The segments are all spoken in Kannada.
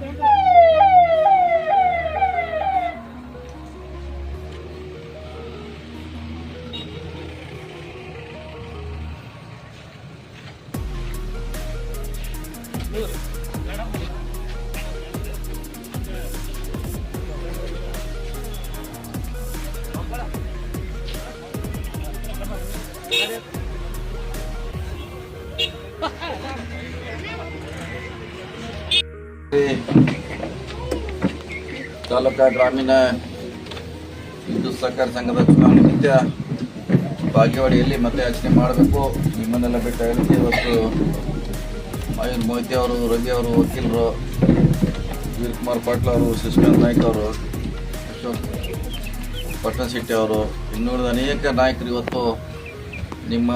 Look, let up. ತಾಲೂಕಾ ಗ್ರಾಮೀಣ ಹಿಂದೂ ಸಹಕಾರ ಸಂಘದ ಚುನಾವಣೆ ನಿತ್ಯ ಭಾಗ್ಯವಾಡಿಯಲ್ಲಿ ಮತಯಾಚನೆ ಮಾಡಬೇಕು. ನಿಮ್ಮನ್ನೆಲ್ಲ ಬಿಟ್ಟು ಹೇಳಿಕೆ ಇವತ್ತು ಮಯೂರ್ ಮೋಹಿತಿ ಅವರು, ರವಿ ಅವರು, ವಕೀಲರು ವೀರಕುಮಾರ್ ಪಾಟ್ಲ ಅವರು, ಶಶಿಕಾಂತ್ ನಾಯ್ಕ ಅವರು, ಅಶೋಕ್ ಪಟ್ಟಣಶೆಟ್ಟಿ ಅವರು, ಇನ್ನುಳಿದ ಅನೇಕ ನಾಯಕರು ಇವತ್ತು ನಿಮ್ಮ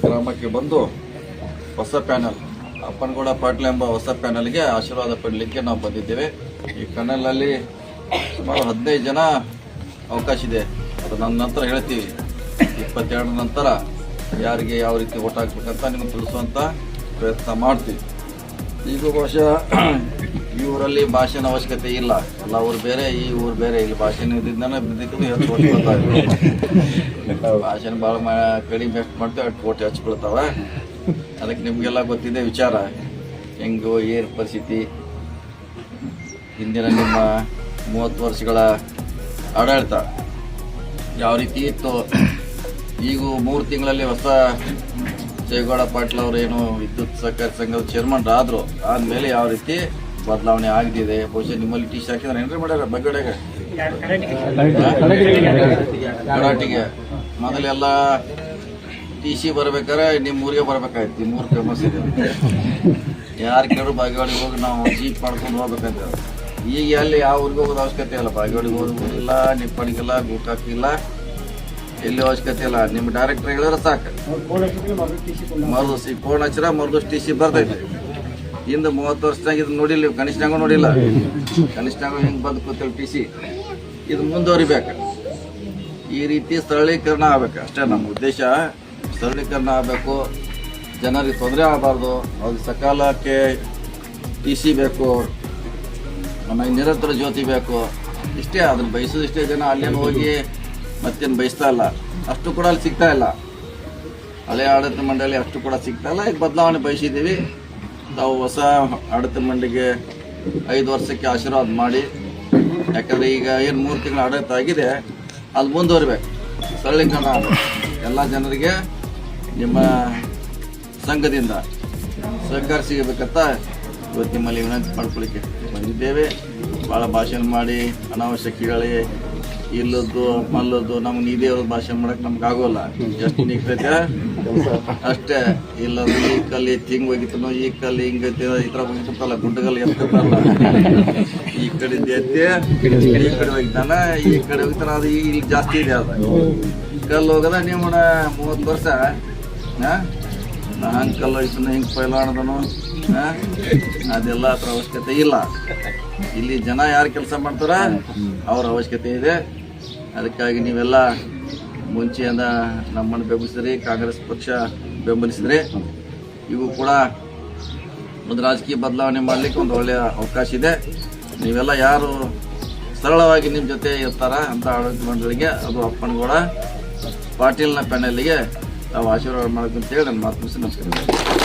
ಗ್ರಾಮಕ್ಕೆ ಬಂದು ಹೊಸ ಪ್ಯಾನಲ್ ಅಪ್ಪನಗೌಡ ಪಾಟೀಲ್ ಎಂಬ ಹೊಸ ಪ್ಯಾನಲ್ಗೆ ಆಶೀರ್ವಾದ ಪಡಲಿಕ್ಕೆ ನಾವು ಬಂದಿದ್ದೇವೆ. ಈ ಪ್ಯಾನಲಲ್ಲಿ ಸುಮಾರು ಹದಿನೈದು ಜನ ಅವಕಾಶ ಇದೆ. ಅದು ನನ್ನ ನಂತರ ಹೇಳ್ತೀವಿ. ಇಪ್ಪತ್ತೆರಡರ ನಂತರ ಯಾರಿಗೆ ಯಾವ ರೀತಿ ಓಟ್ ಹಾಕ್ಬೇಕಂತ ನಿಮ್ಗೆ ತಿಳಿಸುವಂಥ ಪ್ರಯತ್ನ ಮಾಡ್ತೀವಿ. ಈಗ ಬಹುಶಃ ಈ ಊರಲ್ಲಿ ಭಾಷೆನ ಅವಶ್ಯಕತೆ ಇಲ್ಲ. ಎಲ್ಲ ಊರು ಬೇರೆ ಈ ಊರು ಬೇರೆ. ಇಲ್ಲಿ ಭಾಷೆನ ಇದ್ದಿದ್ದಾನೆ ಬಿದ್ದಿದ್ದು ಹೆಚ್ಚು ಓಟ್ ಭಾಷೆನ ಭಾಳ ಕಡಿಮೆ ಎಷ್ಟು ಮಾಡ್ತೇವೆ ಅಷ್ಟು ಓಟ್ ಹೆಚ್ಚು ಬೀಳ್ತಾವೆ ಅದಕ್ಕೆ ನಿಮಗೆಲ್ಲ ಗೊತ್ತಿದೆ ವಿಚಾರ. ಹೆಂಗು ಏರ್ ಪರಿಸ್ಥಿತಿ? ಹಿಂದಿನ ನಿಮ್ಮ ಮೂವತ್ತು ವರ್ಷಗಳ ಆಡಳಿತ ಯಾವ ರೀತಿ ಇತ್ತು? ಈಗ ಮೂರು ತಿಂಗಳಲ್ಲಿ ಹೊಸ ಜಯಗೌಡ ಪಾಟೀಲ್ ಅವರು ಏನು ವಿದ್ಯುತ್ ಸಹಕಾರಿ ಸಂಘದ ಚೇರ್ಮನ್ ಆದ್ರು ಆದ್ಮೇಲೆ ಯಾವ ರೀತಿ ಬದಲಾವಣೆ ಆಗಿದೆ ಬಹುಶಃ ನಿಮ್ಮಲ್ಲಿ ಟಿ ಶಿ ಹಾಕಿದ್ರೆ ಏನ್ರಿ ಮಾಡ್ಯಾರ ಬಗ್ಗಡೆಗೆ? ಕರಾಟಿಗೆ. ಮೊದಲೆಲ್ಲ ಟಿ ಸಿ ಬರ್ಬೇಕಾದ್ರೆ ನಿಮ್ಮ ಊರಿಗೆ ಬರ್ಬೇಕಾಯ್ತು ನಿಮ್ಮ ಊರು ಫೇಮಸ್ ಇದೆ ಯಾರು ಕೇಳೋ ಬಾಗೇವಾಡಿಗೆ ಹೋಗಿ ನಾವು ಜೀಪ್ ಮಾಡ್ಕೊಂಡು ಹೋಗ್ಬೇಕಂತ ಈಗ ಅಲ್ಲಿ ಯಾವ ಊರಿಗೆ ಹೋಗೋದು ಅವಶ್ಯಕತೆ ಇಲ್ಲ. ಬಾಗೇವಾಡಿಗೆ ಹೋಗೋದಿಲ್ಲ ನಿಪ್ಪಣಿಗಿಲ್ಲ ಗೋಕಾಕಿಲ್ಲ ಎಲ್ಲಿ ಅವಶ್ಯಕತೆ ಇಲ್ಲ. ನಿಮ್ಮ ಡೈರೆಕ್ಟರ್ ಹೇಳಿದ್ರೆ ಸಾಕು. ಮರದು ಸಿ ಫೋನ್ ಹಚ್ಚಿರ ಮರದು ಟಿ ಸಿ ಬರ್ತೈತೆ. ಇಂದ ಮೂವತ್ತು ವರ್ಷದಾಗ ಇದು ನೋಡಿಲ್ಲ. ಕನಿಷ್ಠಾಂಗ ನೋಡಿಲ್ಲ. ಕನಿಷ್ಠಾಂಗ ಹಿಂಗೆ ಬಂದು ಕೂತೇವೆ ಟಿ ಸಿ ಇದು ಮುಂದುವರಿಬೇಕು. ಈ ರೀತಿ ಸರಳೀಕರಣ ಆಗ್ಬೇಕು. ಅಷ್ಟೇ ನಮ್ಮ ಉದ್ದೇಶ. ಸರಳೀಕರಣ ಆಗಬೇಕು ಜನರಿಗೆ ತೊಂದರೆ ಆಗಬಾರ್ದು. ಅವ್ರಿಗೆ ಸಕಾಲಕ್ಕೆ ಟಿ ಸಿ ಬೇಕು. ನಮಗೆ ನಿರಂತರ ಜ್ಯೋತಿ ಬೇಕು. ಇಷ್ಟೇ, ಅದನ್ನು ಬಯಸೋದು ಇಷ್ಟೇ ಜನ ಅಲ್ಲೇನು ಹೋಗಿ ಮತ್ತೇನು ಬಯಸ್ತಾ ಇಲ್ಲ. ಅಷ್ಟು ಕೂಡ ಅಲ್ಲಿ ಸಿಗ್ತಾ ಇಲ್ಲ. ಹಳೆ ಆಡಳಿತ ಮಂಡಳಿ ಅಷ್ಟು ಕೂಡ ಸಿಗ್ತಾ ಇಲ್ಲ. ಈಗ ಬದಲಾವಣೆ ಬಯಸಿದ್ದೀವಿ. ತಾವು ಹೊಸ ಆಡಳಿತ ಮಂಡಳಿಗೆ ಐದು ವರ್ಷಕ್ಕೆ ಆಶೀರ್ವಾದ ಮಾಡಿ. ಯಾಕಂದರೆ ಈಗ ಏನು ಮೂರು ತಿಂಗಳ ಆಡಳಿತ ಆಗಿದೆ, ಅಲ್ಲಿ ಮುಂದುವರಿಬೇಕು. ಸರಳೀಕರಣ ಎಲ್ಲ ಜನರಿಗೆ ನಿಮ್ಮ ಸಂಘದಿಂದ ಸಹಕಾರ ಸಿಗಬೇಕಂತ ಇವತ್ತು ನಿಮ್ಮಲ್ಲಿ ವಿನಂತಿ ಮಾಡ್ಕೊಳ್ಳಿಕ್ಕೆ ಬಂದಿದ್ದೇವೆ. ಭಾಳ ಭಾಷಣ ಮಾಡಿ ಅನಾವಶ್ಯಕ ಹೇಳಿ ಇಲ್ಲದ್ದು, ಮಲ್ಲದ್ದು ನಮ್ಗೆ ನೀದೇ ದೇವ್ರ ಭಾಷಣ ಮಾಡಕ್ಕೆ ನಮ್ಗೆ ಆಗೋಲ್ಲ. ಎಷ್ಟು ನಿಗ್ತೈತೆ ಅಷ್ಟೇ. ಇಲ್ಲ ಈ ಕಲ್ಲಿ ಹಿಂಗೆ ಹೋಗಿತ್ತು ಈ ಕಲ್ಲಿ ಹಿಂಗೈತೆ ಈ ಥರ ಹೋಗಿತ್ತಲ್ಲ ಗುಡ್ಡಗಲ್ಲಿ ಎತ್ತಲ್ಲ ಈ ಕಡೆ ಎತ್ತಿ, ಈ ಕಡೆ ಹೋಗಿದ್ದಾನ, ಈ ಕಡೆ ಹೋಗ್ತಾನ ಅದು ಈಗ ಜಾಸ್ತಿ ಇದೆ ಅದು. ಕಲ್ಲು ಹೋಗದ ನೀವು ಮೂವತ್ತು ವರ್ಷ. ನಾ ಹಂಗೆ ಕಲ್ಲು ಹೋಗಿತ್ತು ಹಿಂಗೆ ಪೈಲಾಡ್ದನು ಹಾ? ಅದೆಲ್ಲ ಅದ್ರ ಅವಶ್ಯಕತೆ ಇಲ್ಲ. ಇಲ್ಲಿ ಜನ ಯಾರು ಕೆಲಸ ಮಾಡ್ತಾರ? ಅವ್ರ ಅವಶ್ಯಕತೆ ಇದೆ. ಅದಕ್ಕಾಗಿ ನೀವೆಲ್ಲ ಮುಂಚೆಯಿಂದ ನಮ್ಮನ್ನು ಬೆಂಬಲಿಸಿದ್ರಿ, ಕಾಂಗ್ರೆಸ್ ಪಕ್ಷ ಬೆಂಬಲಿಸಿದ್ರಿ. ಇವು ಕೂಡ ಒಂದು ರಾಜಕೀಯ ಬದಲಾವಣೆ ಮಾಡಲಿಕ್ಕೆ ಒಂದು ಒಳ್ಳೆಯ ಅವಕಾಶ ಇದೆ. ನೀವೆಲ್ಲ ಯಾರು ಸರಳವಾಗಿ ನಿಮ್ಮ ಜೊತೆ ಇರ್ತಾರ ಅಂತ ಆಡಳಿತ ಮಂಡಳಿಗೆ, ಅದು ಅಪ್ಪನಗೌಡ, ಪಾಟೀಲ್ನ ಪ್ಯಾನಲ್ಗೆ ತಾವು ಆಶೀರ್ವಾದ ಹೇಳಿ ನನ್ನ ಮಾತು ಮುಗಿಸಿ ನಮಸ್ಕಾರ